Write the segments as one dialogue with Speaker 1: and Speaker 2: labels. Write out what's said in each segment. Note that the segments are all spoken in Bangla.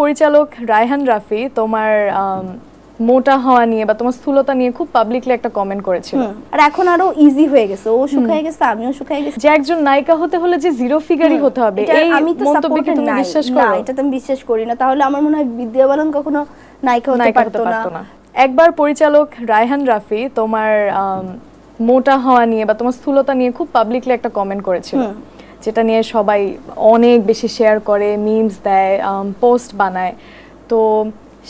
Speaker 1: পরিচালক রায়হান রাফি তোমার মোটা হওয়া নিয়ে বা তোমার স্থূলতা নিয়ে খুব পাবলিকলি একটা কমেন্ট করেছিল।
Speaker 2: আর এখন আরও ইজি হয়ে গেছে। ও শুকায় গেছে আমিও শুকায় গেছি।
Speaker 1: যে একজন নায়িকা হতে হলে যে জিরো ফিগারই হতে হবে এই
Speaker 2: আমি তো supported
Speaker 1: তুমি। বিশ্বাস
Speaker 2: না
Speaker 1: করো?
Speaker 2: এটা তো আমি বিশ্বাস করি না। তাহলে আমার মনে হয় বিদ্যা বালন কখনো নায়িকা হতে পারতো না।
Speaker 1: একবার পরিচালক রায়হান রাফি তোমার মোটা হওয়া নিয়ে বা তোমার স্থূলতা নিয়ে খুব পাবলিকলি একটা কমেন্ট করেছিল। যেটা নিয়ে সবাই অনেক বেশি শেয়ার করে মিমস দেয় পোস্ট বানায়। তো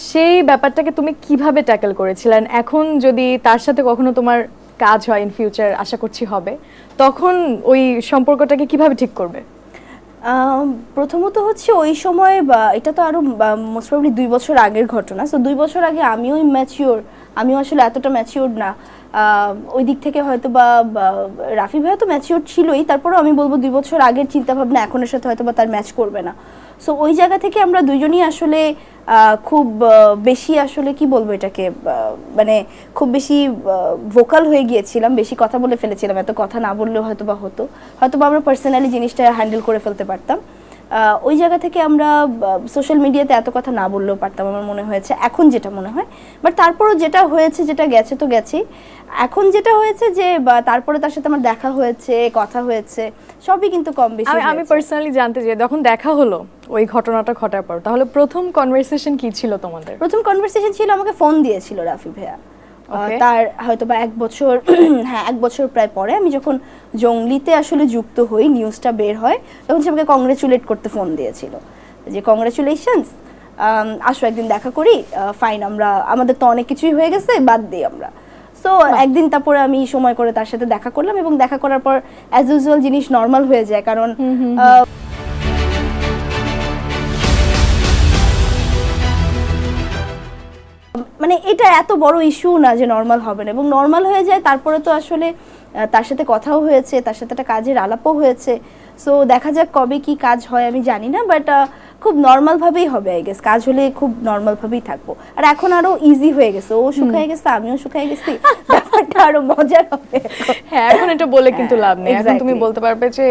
Speaker 1: সেই ব্যাপারটাকে তুমি কীভাবে ট্যাকেল করেছিলেন এখন যদি তার সাথে কখনো তোমার কাজ হয় ইন ফিউচার আশা করছি হবে, তখন ওই সম্পর্কটাকে কীভাবে ঠিক করবে?
Speaker 2: প্রথমত হচ্ছে ওই সময় এটা তো আরও মোস্ট প্রবলি দুই বছর আগের ঘটনা। সো দুই বছর আগে আমিও ম্যাচিওর আমিও আসলে এতটা ম্যাচিওর না। ওই দিক থেকে হয়তো বা রাফি ভাইয়া তো ম্যাচিওর ছিলই, তারপরেও আমি বলব দুই বছর আগের চিন্তা ভাবনা এখনের সাথে হয়তো বা তার ম্যাচ করবে না। সো ওই জায়গা থেকে আমরা দুজনই আসলে খুব বেশি আসলে কি বলব এটাকে মানে খুব বেশি ভোকাল হয়ে গিয়েছিলাম, বেশি কথা বলে ফেলেছিলাম, এত কথা না বললেও হয়তো বা হতো। হয়তো বা আমরা পার্সোনালি জিনিসটা হ্যান্ডেল করে ফেলতে পারতাম। ওই জায়গা থেকে আমরা সোশ্যাল মিডিয়াতে এত কথা না বললেও পারতাম আমার মনে হয়েছে এখন যেটা মনে হয়। বাট তারপরও যেটা হয়েছে যেটা গেছে তো গেছেই। এখন যেটা হয়েছে যে তারপরে তার সাথে আমার দেখা হয়েছে কথা হয়েছে সবই কিন্তু কম বেশি
Speaker 1: আমি পার্সোনালি জানতে চাই যখন দেখা হলো ওই ঘটনাটা ঘটার পর তাহলে প্রথম কনভারসেশন কি ছিল তোমাদের?
Speaker 2: প্রথম কনভারসেশন ছিল আমাকে ফোন দিয়েছিল রাফি ভাইয়া. তার হয়তো বা এক বছর হ্যাঁ এক বছর প্রায় পরে আমি যখন জঙ্গলিতে আসলে যুক্ত হই নিউজটা বের হয় তখন সে আমাকে কংগ্রেচুলেট করতে ফোন দিয়েছিল। যে কংগ্রেচুলেশনস আসো একদিন দেখা করি ফাইন আমরা আমাদের তো অনেক কিছুই হয়ে গেছে বাদ দিই আমরা। সো একদিন তারপরে আমি সময় করে তার সাথে দেখা করলাম এবং দেখা করার পর অ্যাজ ইউজুয়াল জিনিস নর্মাল হয়ে যায়। কারণ মানে এটা এত বড় ইস্যু না যে নর্মাল হবে না। এবং নর্মাল হয়ে যায় তারপরে তো আসলে তার সাথে কথাও হয়েছে তার সাথে একটা কাজের আলাপও হয়েছে। সো দেখা যাক কবে কি কাজ হয় আমি জানি না বাট খুব নর্মাল ভাবেই হবে আই গেস কাজ হলে খুব নর্মাল ভাবেই থাকব। আর এখন আরও ইজি হয়ে গেছে। ও শুকায় গেছে আমিও শুকায় গেছি। ব্যাপারটা আরও মজার হবে।
Speaker 1: হ্যাঁ এখন এটা বলে কিন্তু লাভ নেই। এখন তুমি বলতে পারবে যে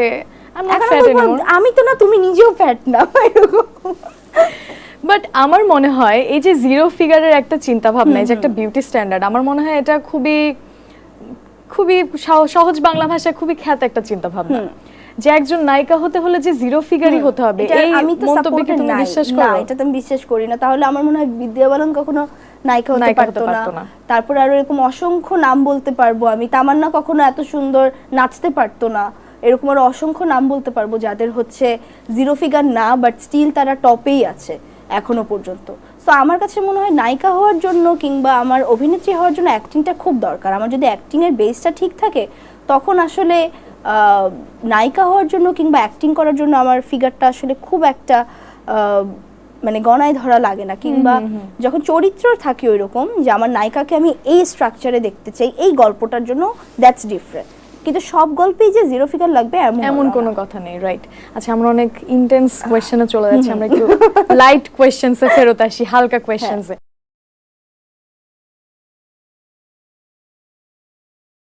Speaker 2: আমি তো না তুমি নিজেও ফ্যাট না। এরকম।
Speaker 1: আমার মনে হয় এই যে জিরো ফিগারের একটা চিন্তা ভাবনা এই যে একটা বিউটি স্ট্যান্ডার্ড আমার মনে হয় এটা খুবই খুবই সহজ বাংলা ভাষায় খুবই খ্যাত একটা চিন্তা ভাবনা যে একজন নায়িকা হতে হলে যে জিরো ফিগারই হতে হবে এই
Speaker 2: আমি তো
Speaker 1: মন্তব্যে কি তুমি। বিশ্বাস
Speaker 2: না এটা তো আমি বিশ্বাস করি না। তাহলে আমার মনে হয় বিদ্যা বালন কখনো নায়িকা হতে পারতো না। তারপর আরও এরকম অসংখ্য নাম বলতে পারব আমি। তামান্না কখনো এত সুন্দর নাচতে পারতো না। এরকম আরও অসংখ্য নাম বলতে পারব যাদের হচ্ছে জিরো ফিগার না বাট স্টিল তারা টপেই আছে। এখনও পর্যন্ত। সো আমার কাছে মনে হয় নায়িকা হওয়ার জন্য কিংবা আমার অভিনেত্রী হওয়ার জন্য অ্যাক্টিংটা খুব দরকার। আমার যদি অ্যাক্টিংয়ের বেসটা ঠিক থাকে তখন আসলে নায়িকা হওয়ার জন্য কিংবা অ্যাক্টিং করার জন্য আমার ফিগারটা আসলে খুব একটা মানে গণায় ধরা লাগে না। কিংবা যখন চরিত্র থাকে ওই রকম যে আমার নায়িকাকে আমি এই স্ট্রাকচারে দেখতে চাই এই গল্পটার জন্য দ্যাটস ডিফারেন্ট কিন্তু সব গল্পেই যে জিরো ফিগার লাগবে এমন
Speaker 1: এমন কোনো কথা নেই রাইট আচ্ছা আমরা অনেক ইন্টেন্স কোয়েশ্চেনে চলে যাচ্ছি আমরা একটু লাইট কোয়েশ্চেন্সে ফেরত আসি হালকা কোয়েশ্চেন্সে